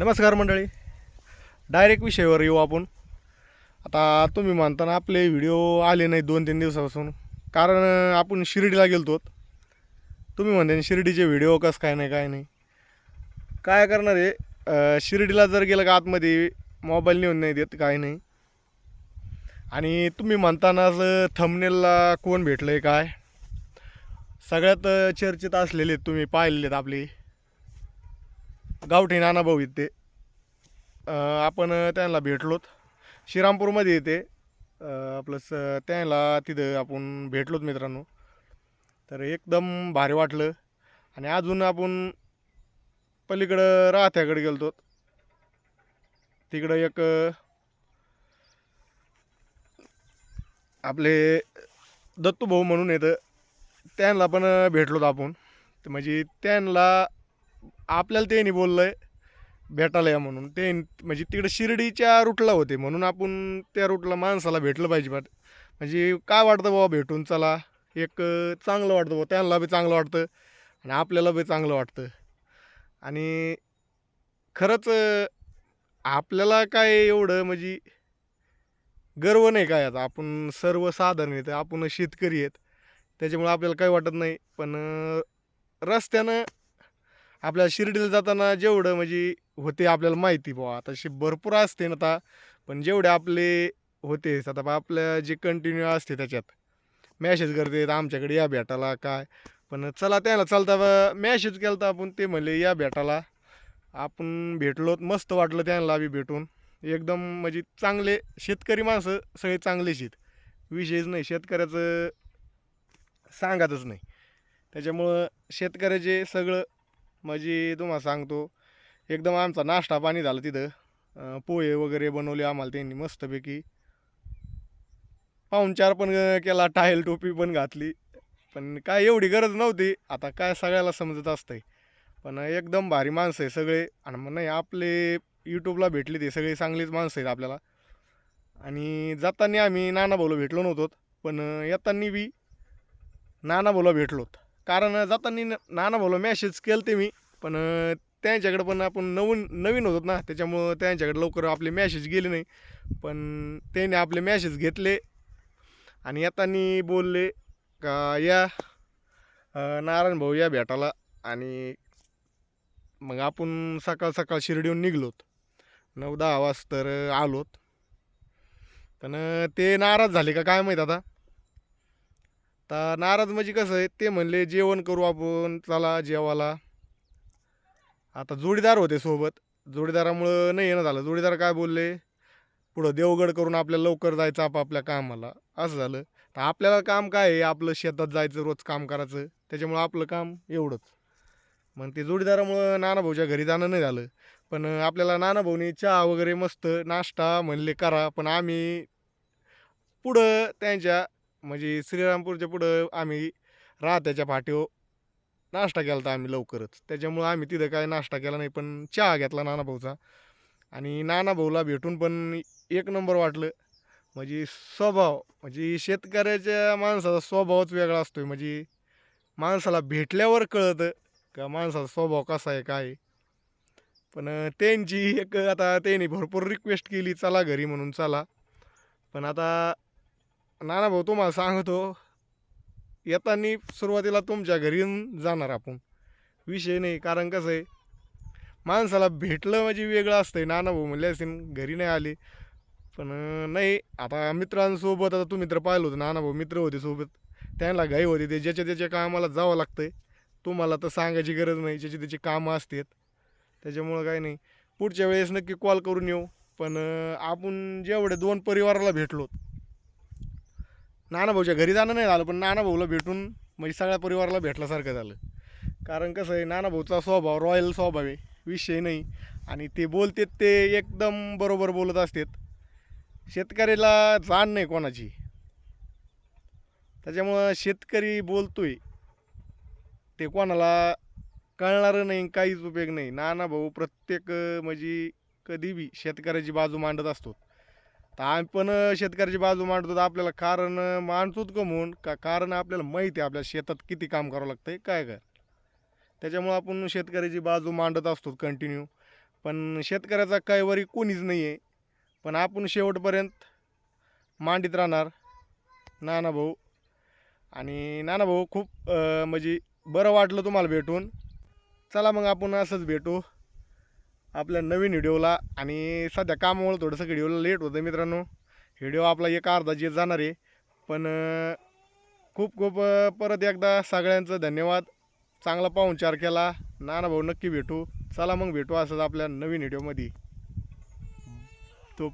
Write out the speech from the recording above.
नमस्कार मंडळी. डायरेक्ट विषयावर येऊ आपण. आता तुम्ही म्हणताना आपले व्हिडिओ आले नाही दोन तीन दिवसापासून. कारण आपण शिर्डीला गेलतो. तुम्ही म्हणते शिर्डीचे व्हिडिओ कसं काय नाही काय नाही? काय करणार आहे? शिर्डीला जर गेलं का आतमध्ये मोबाईल नेऊन नाही देत काय नाही. आणि तुम्ही म्हणतानाच थमनेलला कोण भेटलं आहे काय? सगळ्यात चर्चेत असलेले तुम्ही पाहिलेले आहेत आपले. गावठी नाना भाऊ आहेत ते आपण त्यांना भेटलोत. श्रीरामपूरमध्ये येते प्लस त्यांना तिथं आपण भेटलोत मित्रांनो. तर एकदम भारी वाटलं. आणि अजून आपण पलीकडं राहत्याकडे गेलतो. तिकडं एक आपले दत्तूभाऊ म्हणून येतं त्यांना पण भेटलोत आपण. तर म्हणजे त्यांना आपल्याला त्यांनी बोललं आहे भेटायला या म्हणून. ते म्हणजे तिकडे शिर्डीच्या रूटला होते म्हणून आपण त्या रूटला माणसाला भेटलं पाहिजे बा. म्हणजे काय वाटतं बाबा भेटून? चला एक चांगलं वाटतं बाबा त्यांना बी चांगलं वाटतं आणि आपल्याला बी चांगलं वाटतं. आणि खरंच आपल्याला काय एवढं म्हणजे गर्व नाही काय आता आपण सर्वसाधारण आहेत आपण शेतकरी आहेत. त्याच्यामुळे आपल्याला काही वाटत नाही. पण रस्त्यानं आपल्या शिर्डीला जाताना जेवढं म्हणजे होते आपल्याला माहिती बुवा. आता शे भरपूर असते ना आता पण जेवढे आपले होते आता बा आपल्या जे कंटिन्यू असते त्याच्यात. मॅसेज करते आमच्याकडे या भेटाला काय? पण चला त्याला चालता मॅसेज केला तर आपण ते म्हणले या भेटाला आपण भेटलो मस्त वाटलं त्यांना बी भेटून. एकदम म्हणजे चांगले शेतकरी माणसं सगळे चांगले शेत विषयच नाही शेतकऱ्याचं सांगातच नाही. त्याच्यामुळं शेतकऱ्याचे सगळं म्हणजे तुम्हाला सांगतो एकदम आमचा नाश्ता पाणी झाला तिथं. पोहे वगैरे बनवले आम्हाला त्यांनी मस्तपैकी. पाहुणचार पण केला टायल टोपी पण घातली. पण काय एवढी गरज नव्हती. आता काय सगळ्याला समजत असतंय. पण एकदम भारी माणसं आहे सगळे. आणि मग नाही आपले यूट्यूबला भेटले ते सगळे चांगलीच माणसं आहेत आपल्याला. आणि जाताना आम्ही नाना भाऊला भेटलो नव्हतो. पण येताना बी नाना भाऊला भेटलोत. कारण जाताना नाना भाऊला मॅसेज केलं ते मी पण त्यांच्याकडं त्यांच्याकडे पण आपण नवीन नवीन होतो ना त्याच्यामुळं त्यांच्याकडे लवकर आपले मॅसेज गेले नाही. पण त्याने आपले मॅसेज घेतले आणि येताना बोलले का या नारायण भाऊ या भेटाला आणि मग आपण सकाळ सकाळ शिर्डीहून निघलोत. नऊ दहा वाजता तर आलोत. पण ते नाराज झाले का काय माहीत आता? तर नाराज म्हणजे कसं आहे ते म्हणले जेवण करू आपण चला जेवायला. आता जोडीदार होते सोबत. जोडीदारामुळं नाही येणं झालं. जोडीदार काय बोलले पुढं देवगड करून आपल्याला लवकर जायचं आपापल्या कामाला. असं झालं. तर आपल्याला काम काय आहे? आपलं शेतात जायचं रोज काम करायचं. त्याच्यामुळं आपलं काम एवढंच. मग ते जोडीदारामुळं नानाभाऊच्या घरी जाणं नाही झालं. पण आपल्याला नानाभाऊनी चहा वगैरे मस्त नाश्ता म्हणले करा. पण आम्ही पुढं त्यांच्या म्हणजे श्रीरामपूरच्या पुढं आम्ही राहत्याच्या फाटीवर नाश्ता केला होता आम्ही लवकरच. त्याच्यामुळं आम्ही तिथं काय नाश्ता केला नाही पण चहा घेतला नाना भाऊचा आणि नाना भाऊला भेटून पण एक नंबर वाटलं. म्हणजे स्वभाव म्हणजे शेतकऱ्याच्या माणसाचा स्वभावच वेगळा असतोय. म्हणजे माणसाला भेटल्यावर कळतं का माणसाचा स्वभाव कसा आहे काय पण त्यांची एक आता त्यांनी भरपूर रिक्वेस्ट केली चला घरी म्हणून चला. पण आता नाना भाऊ तुम्हाला सांगतो येताना सुरुवातीला तुमच्या घरी येऊन जाणार आपण. विषय नाही कारण कसं आहे माणसाला भेटलं म्हणजे वेगळं असतंय. नाना भाऊ म्हणले असेल घरी नाही आले. पण नाही आता मित्रांसोबत आता तुम्ही तर पाहिलं होतं नाना भाऊ मित्र होते सोबत. त्यांना घाई होते ते ज्याच्या त्याच्या कामाला जावं लागतंय. तुम्हाला तर सांगायची गरज नाही ज्याची त्याची कामं असतात. त्याच्यामुळं काही नाही. पुढच्या वेळेस नक्की कॉल करून येऊ. पण आपण जेवढे दोन परिवाराला भेटलो नाना भाऊच्या घरी जाणं नाही झालं पण नाना भाऊला भेटून म्हणजे सगळ्या परिवाराला भेटल्यासारखं झालं. कारण कसं आहे नाना भाऊचा स्वभाव रॉयल स्वभाव आहे विषय नाही. आणि ते बोलतात ते एकदम बरोबर बोलत असतात. शेतकऱ्याला जाण नाही कोणाची. त्याच्यामुळं शेतकरी बोलतोय ते कोणाला कळणारं नाही काहीच उपयोग नाही. नाना भाऊ प्रत्येक म्हणजे कधी बी शेतकऱ्याची बाजू मांडत असतो. तर आम्ही पण शेतकऱ्याची बाजू मांडतो. तर आपल्याला कारण मांडतोच का म्हणून? का कारण आपल्याला माहिती आहे आपल्या शेतात किती काम करावं लागतं काय काय? त्याच्यामुळं आपण शेतकऱ्याची बाजू मांडत असतो कंटिन्यू पण शेतकऱ्याचा काय वरी कोणीच नाही आहे पण आपण शेवटपर्यंत मांडीत राहणार. नाना भाऊ. आणि नाना भाऊ खूप म्हणजे बरं वाटलं तुम्हाला भेटून. चला मग आपण असंच भेटू. आपल्या नवीन व्हिडिओला आणि सध्या कामामुळे थोडंसं व्हिडिओला लेट होतं मित्रांनो. व्हिडिओ आपला एक अर्धा जे जाणार आहे. पण खूप खूप परत एकदा सगळ्यांचं धन्यवाद. चांगला पाहुणचार केला. नाना भाऊ नक्की भेटू. चला मग भेटू असंच आपल्या नवीन व्हिडिओमध्ये. तो